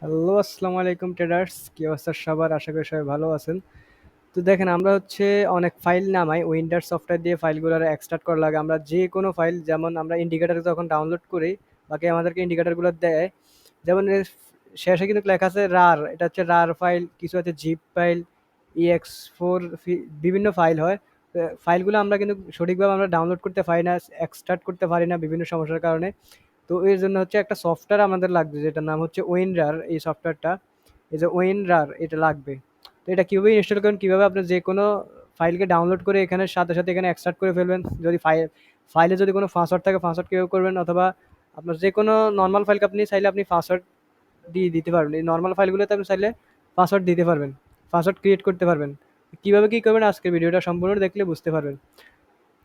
Hello, আসসালামু আলাইকুম traders. কি অবস্থা সবার? আশা করি সবাই ভালো আছেন। তো দেখেন আমরা হচ্ছে অনেক ফাইল নামাই উইন্ডার সফটওয়্যার দিয়ে ফাইলগুলার এক্সট্রাক্ট করা লাগে। আমরা যে কোনো ফাইল যেমন আমরা ইন্ডিকেটর যখন ডাউনলোড করি, বাকি আমাদেরকে ইন্ডিকেটারগুলো দেয়। যেমন শেষে কিন্তু লেখা আছে রার। এটা হচ্ছে রার ফাইল, কিছু আছে জিপ ফাইল, ex4 ফি বিভিন্ন ফাইল হয়। ফাইলগুলো আমরা কিন্তু সঠিকভাবে আমরা ডাউনলোড করতে পারি না, এক্সট্রাক্ট করতে পারি না বিভিন্ন সমস্যার কারণে। তো এর জন্য হচ্ছে একটা সফটওয়্যার আমাদের লাগবে যেটার নাম হচ্ছে WinRAR এই সফটওয়্যারটা। এই যে WinRAR এটা লাগবে। তো এটা কীভাবে ইনস্টল করবেন, কীভাবে আপনি যে কোনো ফাইলকে ডাউনলোড করে এখানে সাথে, সাথে এখানে এক্সট্রাক্ট করে ফেলবেন। যদি ফাইল ফাইলে যদি কোনো পাসওয়ার্ড থাকে পাসওয়ার্ড কীভাবে করবেন অথবা আপনার যে কোনো নর্মাল ফাইলকে আপনি চাইলে আপনি পাসওয়ার্ড দিয়ে দিতে পারবেন। এই নর্মাল ফাইলগুলোতে আপনি চাইলে পাসওয়ার্ড দিতে পারবেন। পাসওয়ার্ড ক্রিয়েট করতে পারবেন। কীভাবে কী করবেন আজকের ভিডিওটা সম্পূর্ণ দেখলে বুঝতে পারবেন।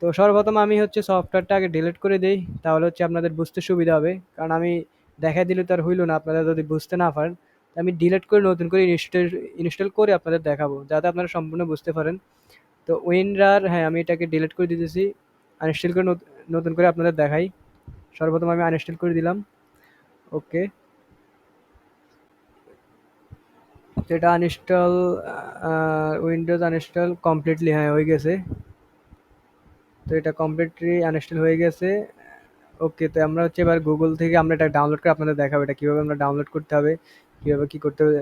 তো সর্বপ্রথম আমি হচ্ছে সফটওয়্যারটা আগে ডিলিট করে দেই। তাহলে হচ্ছে আপনাদের বুঝতে সুবিধা হবে। কারণ আমি দেখায় দিলে তো আর হইল না আপনারা যদি বুঝতে না পারেন। আমি ডিলিট করে নতুন করে ইনস্টল ইনস্টল করে আপনাদের দেখাবো। যাতে আপনারা সম্পূর্ণ বুঝতে পারেন। তো WinRAR হ্যাঁ, আমি এটাকে ডিলিট করে দিতেছি। আনইনস্টল করে নত নতুন করে আপনাদের দেখাই। সর্বপ্রথম আমি আনইনস্টল করে দিলাম। ওকে। তো এটা আনইনস্টল উইন্ডোজ আনইনস্টল কমপ্লিটলি হ্যাঁ, হয়ে গেছে। তো এটা কমপ্লিটলি আনইনস্টল হয়ে গেছে। ওকে, তো আমরা হচ্ছে এবার গুগল থেকে আমরা এটা ডাউনলোড করে আপনাদের দেখাবো এটা কীভাবে আমরা ডাউনলোড করতে হবে, কীভাবে কী করতে হবে।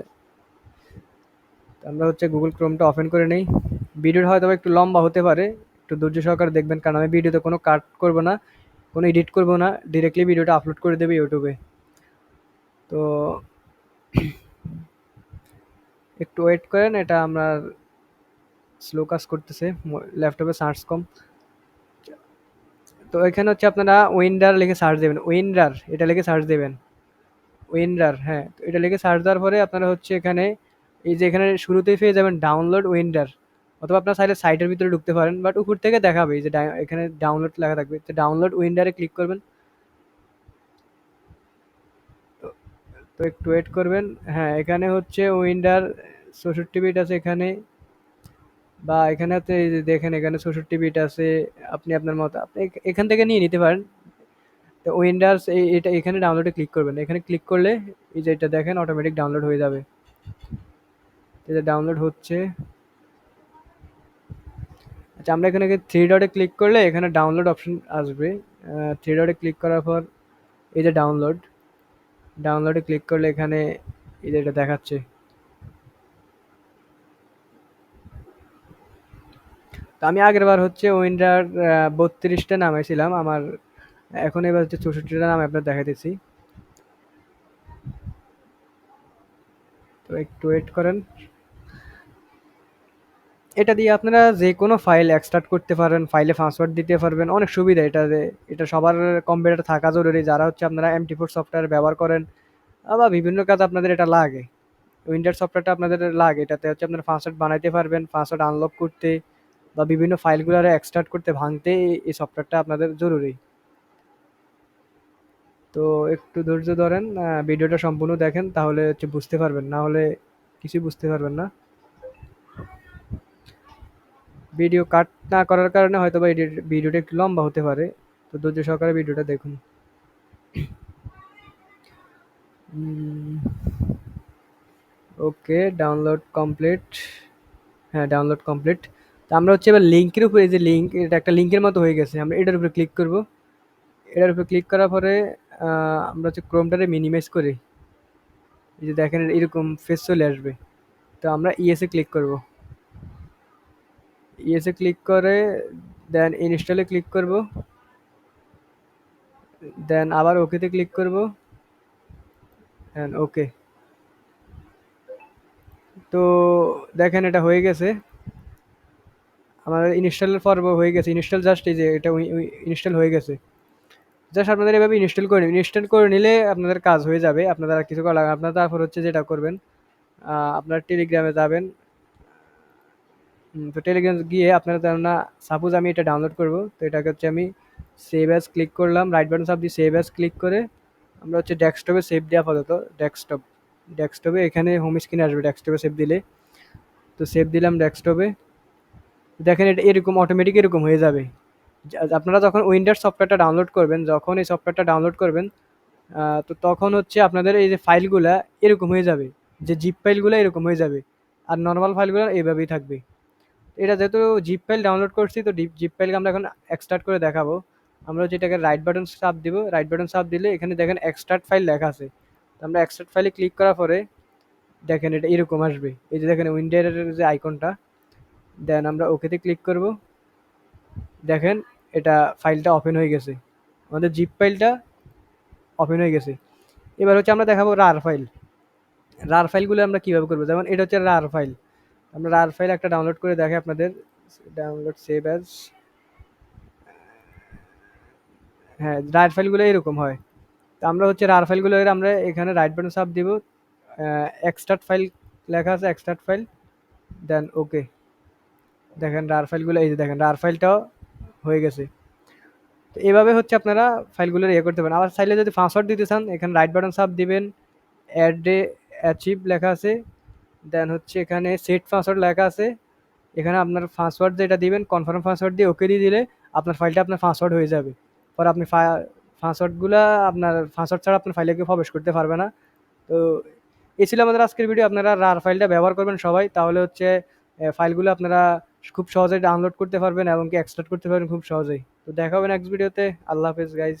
আমরা হচ্ছে গুগল ক্রোমটা ওপেন করে নেই। ভিডিওটা হয়তোবা একটু লম্বা হতে পারে। একটু ধৈর্য সহকারে দেখবেন কারণ আমি ভিডিওতে কোনো কাট করব না, কোনো এডিট করব না। ডিরেক্টলি ভিডিওটা আপলোড করে দেব ইউটিউবে। তো একটু ওয়েট করেন এটা আমরা স্লো কাজ করতেছে। ল্যাপটপে সার্চ কম। তো এখানে হচ্ছে আপনারা উইন্ডার লিখে সার্চ দেবেন WinRAR এটা লিখে সার্চ দেবেন উইন্ডার হ্যাঁ, তো এটা লিখে সার্চ দেওয়ার পরে আপনারা হচ্ছে এখানে এই যে এখানে শুরুতেই পেয়ে যাবেন ডাউনলোড উইন্ডার অথবা আপনার চাইলে সাইটের ভিতরে ঢুকতে পারেন। বাট উপর থেকে দেখাবে যে এখানে ডাউনলোড লেখা থাকবে। তো ডাউনলোড উইন্ডারে ক্লিক করবেন। তো একটু ওয়েট করবেন। হ্যাঁ, এখানে হচ্ছে উইন্ডার ৬৪ বিট আছে এখানে। বা এখানে আপনি এই যে দেখেন, এখানে ৬৪ বিট আছে। আপনি আপনার মতো, আপনি এখান থেকে নিয়ে নিতে পারেন। তো WinRAR এই এটা, এখানে ডাউনলোডে ক্লিক করবেন। এখানে ক্লিক করলে এই যে এটা দেখেন অটোমেটিক ডাউনলোড হয়ে যাবে। যে ডাউনলোড হচ্ছে। আচ্ছা আমরা এখানে থ্রি ডটে ক্লিক করলে এখানে ডাউনলোড অপশন আসবে। থ্রি ডটে ক্লিক করার পর এই যে ডাউনলোড। ডাউনলোডে ক্লিক করলে এখানে এই যে এটা দেখাচ্ছে। তো আমি আগেরবার হচ্ছে WinRAR বত্রিশটা ৩২ টা নামাইছিলাম। আমার এখন এবার হচ্ছে ৬৪ টা আপনার দেখাইতেছি। তো একটু ওয়েট করেন। এটা দিয়ে আপনারা যেকোনো ফাইল এক্সট্রাক্ট করতে পারেন, ফাইলে পাসওয়ার্ড দিতে পারবেন। অনেক সুবিধা এটাতে। এটা সবার কম্পিউটারে থাকা জরুরি। যারা হচ্ছে আপনারা MT4 সফটওয়্যার ব্যবহার করেন বা বিভিন্ন কাজে আপনাদের এটা লাগে। WinRAR সফটওয়্যারটা আপনাদের লাগে। এটাতে হচ্ছে আপনারা পাসওয়ার্ড বানাইতে পারবেন, পাসওয়ার্ড আনলক করতে বা বিভিন্ন ফাইলগুলারে এক্সট্রাক্ট করতে ভাঙতে এই সফটওয়্যারটা আপনাদের জরুরি। তো একটু ধৈর্য ধরেন। ভিডিওটা সম্পূর্ণ দেখেন তাহলে হচ্ছে বুঝতে পারবেন। না হলে কিছুই বুঝতে পারবেন না। ভিডিও কাট না করার কারণে হয়তোবা এডি ভিডিওটা একটু লম্বা হতে পারে। তো ধৈর্য সহকারে ভিডিওটা দেখুন। Okay, download complete. হ্যাঁ, ডাউনলোড কমপ্লিট। তো আমরা হচ্ছে এবার লিঙ্কের উপরে যে লিঙ্ক এটা একটা লিঙ্কের মতো হয়ে গেছে। আমরা এটার উপরে ক্লিক করব। এটার উপরে ক্লিক করার পরে আমরা হচ্ছে ক্রোমটারে মিনিমাইজ করি। এই যে দেখেন, এরকম ফেস চলে আসবে। তো আমরা ইয়েস এ ক্লিক করব। ইয়েস এ ক্লিক করে দেন ইনস্টলে ক্লিক করব। দেন আবার ওকেতে ক্লিক করব। দেন ওকে। তো দেখেন, এটা হয়ে গেছে। আমার ইনস্টলের পর্ব হয়ে গেছে। ইনস্টল জাস্ট এই যে এটা ইনস্টল হয়ে গেছে। জাস্ট আপনাদের এভাবে ইনস্টল করে নিবেন। ইনস্টল করে নিলে আপনাদের কাজ হয়ে যাবে। আপনাদের আর কিছু করা লাগবে। আপনারা তারপর হচ্ছে যেটা করবেন আপনার টেলিগ্রামে যাবেন। তো টেলিগ্রাম গিয়ে আপনারা না সাপোজ আমি এটা ডাউনলোড করব। তো এটাকে হচ্ছে আমি সেভ অ্যাজ ক্লিক করলাম। রাইট বাটন চাপ দিয়ে সেভ অ্যাজ ক্লিক করে আমরা হচ্ছে ডেস্কটপে সেভ দেই আপাতত। ডেস্কটপ ডেস্কটপে এখানে হোম স্ক্রিনে আসবে ডেস্কটপে সেভ দিলে। তো সেভ দিলাম ডেস্কটপে। দেখেন এটা এরকম অটোমেটিক এরকম হয়ে যাবে। আপনারা যখন উইন্ডার সফটওয়্যারটা ডাউনলোড করবেন, যখন এই সফটওয়্যারটা ডাউনলোড করবেন, তো তখন হচ্ছে আপনাদের এই যে ফাইলগুলা এরকম হয়ে যাবে যে জিপ ফাইলগুলো এরকম হয়ে যাবে। আর নর্মাল ফাইলগুলো এইভাবেই থাকবে। এটা যেহেতু জিপ ফাইল ডাউনলোড করছি তো জিপ ফাইলকে আমরা এখন এক্সট্রাক্ট করে দেখাবো। আমরা যেটাকে রাইট বাটন সাপ দিব। রাইট বাটন সাপ দিলে এখানে দেখেন এক্সট্রাক্ট ফাইল লেখা আছে। তো আমরা এক্সট্রাক্ট ফাইলে ক্লিক করার পরে দেখেন এটা এরকম আসবে। এই যে দেখেন উইন্ডোর যে আইকনটা দেন আমরা ওকেতে ক্লিক করব। দেখেন, এটা ফাইলটা ওপেন হয়ে গেছে। আমাদের জিপ ফাইলটা ওপেন হয়ে গেছে। এবার হচ্ছে আমরা দেখাবো রার ফাইল রার ফাইলগুলো আমরা কীভাবে করব? যেমন এটা হচ্ছে রার ফাইল আমরা রার ফাইল একটা ডাউনলোড করে দেখে আপনাদের। ডাউনলোড সেভ অ্যাজ হ্যাঁ রার ফাইলগুলো এরকম হয়। তো আমরা হচ্ছে রার ফাইলগুলো আমরা এখানে রাইট বাটন চাপ দিব। এক্সট্রাক্ট ফাইল লেখা আছে এক্সট্রাক্ট ফাইল দেন ওকে। দেখেন রার ফাইলগুলো, এই যে দেখেন, রার ফাইলটাও হয়ে গেছে। তো এভাবে হচ্ছে আপনারা ফাইলগুলো ইয়ে করতে পারেন। আবার চাইলে যদি পাসওয়ার্ড দিতে চান, এখানে রাইট বাটন সাপ দিবেন অ্যাড ডে অ্যাচিভ লেখা আছে দেন হচ্ছে এখানে সেট পাসওয়ার্ড লেখা আছে। এখানে আপনার পাসওয়ার্ড যেটা দিবেন কনফার্ম পাসওয়ার্ড দিয়ে ওকে দিয়ে দিলে আপনার ফাইলটা আপনার পাসওয়ার্ড হয়ে যাবে। পরে আপনি পাসওয়ার্ডগুলো আপনার পাসওয়ার্ড ছাড়া আপনার ফাইলে কেউ প্রবেশ করতে পারবে না। তো এ ছিল আমাদের আজকের ভিডিও আপনারা রার ফাইলটা ব্যবহার করবেন সবাই। তাহলে হচ্ছে ফাইলগুলো আপনারা খুব সহজেই ডাউনলোড করতে পারবেন এবং কি এক্সট্রাক্ট করতে পারবেন খুব সহজেই। তো দেখা হবে নেক্সট ভিডিওতে আল্লাহ হাফেজ গাইজ